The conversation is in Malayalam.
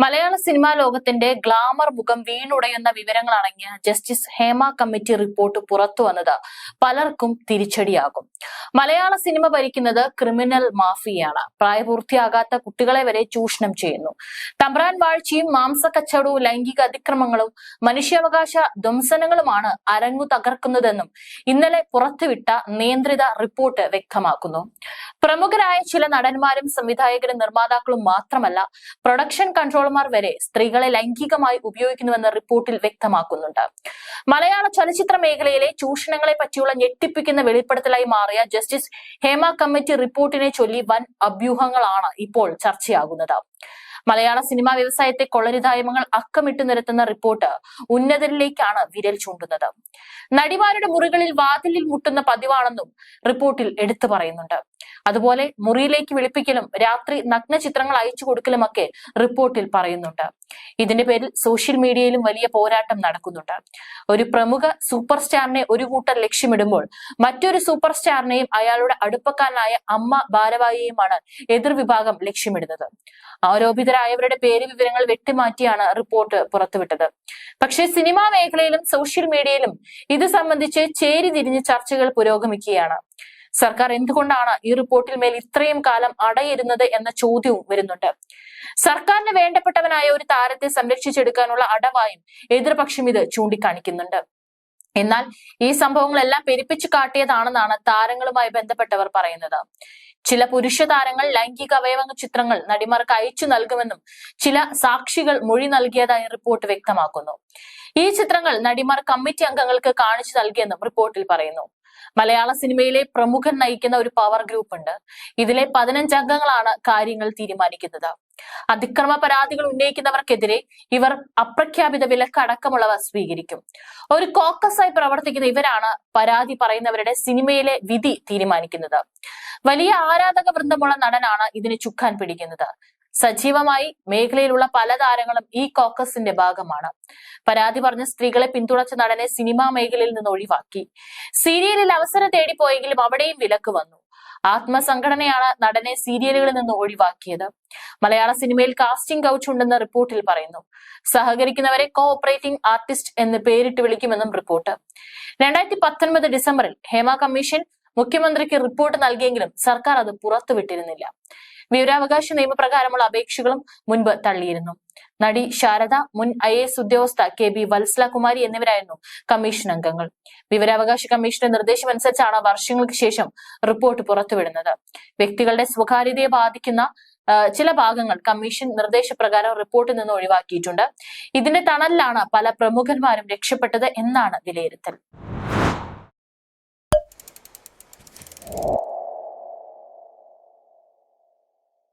മലയാള സിനിമാ ലോകത്തിന്റെ ഗ്ലാമർ മുഖം വീണുടയുന്ന വിവരങ്ങളടങ്ങിയ ജസ്റ്റിസ് ഹേമ കമ്മിറ്റി റിപ്പോർട്ട് പുറത്തു വന്നത്. പലർക്കും തിരിച്ചടിയാകും. മലയാള സിനിമ ഭരിക്കുന്നത് ക്രിമിനൽ മാഫിയാണ് പ്രായപൂർത്തിയാകാത്ത കുട്ടികളെ വരെ ചൂഷണം ചെയ്യുന്നു. തമ്പ്രാൻ വാഴ്ചയും മാംസ കച്ചവടവും ലൈംഗിക അതിക്രമങ്ങളും മനുഷ്യാവകാശ ധ്വംസനങ്ങളുമാണ് അരങ്ങു തകർക്കുന്നതെന്നും ഇന്നലെ പുറത്തുവിട്ട നിയന്ത്രിത റിപ്പോർട്ട് വ്യക്തമാക്കുന്നു. പ്രമുഖരായ ചില നടന്മാരും സംവിധായകരും നിർമ്മാതാക്കളും മാത്രമല്ല പ്രൊഡക്ഷൻ കൺട്രോളർമാർ വരെ സ്ത്രീകളെ ലൈംഗികമായി ഉപയോഗിക്കുന്നുവെന്ന് റിപ്പോർട്ടിൽ വ്യക്തമാക്കുന്നുണ്ട്. മലയാള ചലച്ചിത്ര മേഖലയിലെ ചൂഷണങ്ങളെ പറ്റിയുള്ള ഞെട്ടിപ്പിക്കുന്ന വെളിപ്പെടുത്തലായി മാറിയ ജസ്റ്റിസ് ഹേമ കമ്മിറ്റി റിപ്പോർട്ടിനെ ചൊല്ലി വൻ അഭ്യൂഹങ്ങളാണ് ഇപ്പോൾ ചർച്ചയാകുന്നത്. മലയാള സിനിമാ വ്യവസായത്തെ കൊള്ളരുതായ്മകൾ അക്കമിട്ട് നിരത്തുന്ന റിപ്പോർട്ട് ഉന്നതരിലേക്കാണ് വിരൽ ചൂണ്ടുന്നത്. നടിമാരുടെ മുറികളിൽ വാതിലിൽ മുട്ടുന്ന പതിവാണെന്നും റിപ്പോർട്ടിൽ എടുത്തു പറയുന്നുണ്ട്. അതുപോലെ മുറിയിലേക്ക് വിളിപ്പിക്കലും രാത്രി നഗ്ന ചിത്രങ്ങൾ അയച്ചു കൊടുക്കലുമൊക്കെ റിപ്പോർട്ടിൽ പറയുന്നുണ്ട്. ഇതിന്റെ പേരിൽ സോഷ്യൽ മീഡിയയിലും വലിയ പോരാട്ടം നടക്കുന്നുണ്ട്. ഒരു പ്രമുഖ സൂപ്പർ സ്റ്റാറിനെ ഒരു കൂട്ടർ ലക്ഷ്യമിടുമ്പോൾ മറ്റൊരു സൂപ്പർ സ്റ്റാറിനെയും അയാളുടെ അടുപ്പക്കാരനായ അമ്മ ഭാരവാഹിയെയുമാണ് എതിർവിഭാഗം ലക്ഷ്യമിടുന്നത്. ആരോപിതരായവരുടെ പേര് വിവരങ്ങൾ വെട്ടിമാറ്റിയാണ് റിപ്പോർട്ട് പുറത്തുവിട്ടത്. പക്ഷേ സിനിമാ മേഖലയിലും സോഷ്യൽ മീഡിയയിലും ഇത് സംബന്ധിച്ച് ചേരി തിരിഞ്ഞ് ചർച്ചകൾ പുരോഗമിക്കുകയാണ്. സർക്കാർ എന്തുകൊണ്ടാണ് ഈ റിപ്പോർട്ടിൽ മേൽ ഇത്രയും കാലം അടയിരുന്നത് എന്ന ചോദ്യവും വരുന്നുണ്ട്. സർക്കാരിന് വേണ്ടപ്പെട്ടവനായ ഒരു താരത്തെ സംരക്ഷിച്ചെടുക്കാനുള്ള അടവായും എതിർപക്ഷം ഇത് ചൂണ്ടിക്കാണിക്കുന്നുണ്ട്. എന്നാൽ ഈ സംഭവങ്ങളെല്ലാം പെരുപ്പിച്ചു കാട്ടിയതാണെന്നാണ് താരങ്ങളുമായി ബന്ധപ്പെട്ടവർ പറയുന്നത്. ചില പുരുഷ താരങ്ങൾ ലൈംഗിക അവയവ ചിത്രങ്ങൾ നടിമാർക്ക് അയച്ചു നൽകുമെന്നും ചില സാക്ഷികൾ മൊഴി നൽകിയതായി റിപ്പോർട്ട് വ്യക്തമാക്കുന്നു. ഈ ചിത്രങ്ങൾ നടിമാർ കമ്മിറ്റി അംഗങ്ങൾക്ക് കാണിച്ചു നൽകിയെന്നും റിപ്പോർട്ടിൽ പറയുന്നു. മലയാള സിനിമയിലെ പ്രമുഖൻ നയിക്കുന്ന ഒരു പവർ ഗ്രൂപ്പ് ഉണ്ട്. ഇതിലെ പതിനഞ്ചംഗങ്ങളാണ് കാര്യങ്ങൾ തീരുമാനിക്കുന്നത്. അതിക്രമ പരാതികൾ ഉന്നയിക്കുന്നവർക്കെതിരെ ഇവർ അപ്രഖ്യാപിത വിലക്കടക്കമുള്ളവ സ്വീകരിക്കും. ഒരു കോക്കസായി പ്രവർത്തിക്കുന്ന ഇവരാണ് പരാതി പറയുന്നവരുടെ സിനിമയിലെ വിധി തീരുമാനിക്കുന്നത്. വലിയ ആരാധക വൃന്ദമുള്ള നടനാണ് ഇതിന് ചുക്കാൻ പിടിക്കുന്നത്. സജീവമായി മേഖലയിലുള്ള പല താരങ്ങളും ഈ കോക്കസിന്റെ ഭാഗമാണ്. പരാതി പറഞ്ഞ സ്ത്രീകളെ പിന്തുണച്ച നടനെ സിനിമാ മേഖലയിൽ നിന്ന് ഒഴിവാക്കി. സീരിയലിൽ അവസരം തേടിപ്പോയെങ്കിലും അവിടെയും വിലക്ക് വന്നു. ആത്മസംഘടനയാണ് നടനെ സീരിയലുകളിൽ നിന്ന് ഒഴിവാക്കിയത്. മലയാള സിനിമയിൽ കാസ്റ്റിംഗ് കൗച്ച് ഉണ്ടെന്ന് റിപ്പോർട്ടിൽ പറയുന്നു. സഹകരിക്കുന്നവരെ കോഓപ്പറേറ്റിംഗ് ആർട്ടിസ്റ്റ് എന്ന് പേരിട്ട് വിളിക്കുമെന്നും റിപ്പോർട്ട്. രണ്ടായിരത്തി പത്തൊൻപത് ഡിസംബറിൽ ഹേമ കമ്മീഷൻ മുഖ്യമന്ത്രിക്ക് റിപ്പോർട്ട് നൽകിയെങ്കിലും സർക്കാർ അത് പുറത്തുവിട്ടിരുന്നില്ല. വിവരാവകാശ നിയമപ്രകാരമുള്ള അപേക്ഷകളും മുൻപ് തള്ളിയിരുന്നു. നടി ശാരദ മുൻ ഐ എസ് ഉദ്യോഗസ്ഥ കെ ബി വത്സലകുമാരി എന്നിവരായിരുന്നു കമ്മീഷൻ അംഗങ്ങൾ. വിവരാവകാശ കമ്മീഷന്റെ നിർദ്ദേശമനുസരിച്ചാണ് വർഷങ്ങൾക്ക് ശേഷം റിപ്പോർട്ട് പുറത്തുവിടുന്നത്. വ്യക്തികളുടെ സ്വകാര്യതയെ ബാധിക്കുന്ന ചില ഭാഗങ്ങൾ കമ്മീഷൻ നിർദ്ദേശപ്രകാരം റിപ്പോർട്ടിൽ നിന്ന് ഒഴിവാക്കിയിട്ടുണ്ട്. ഇതിന്റെ തണലിലാണ് പല പ്രമുഖന്മാരും രക്ഷപ്പെട്ടത് എന്നാണ് വിലയിരുത്തൽ. Oh.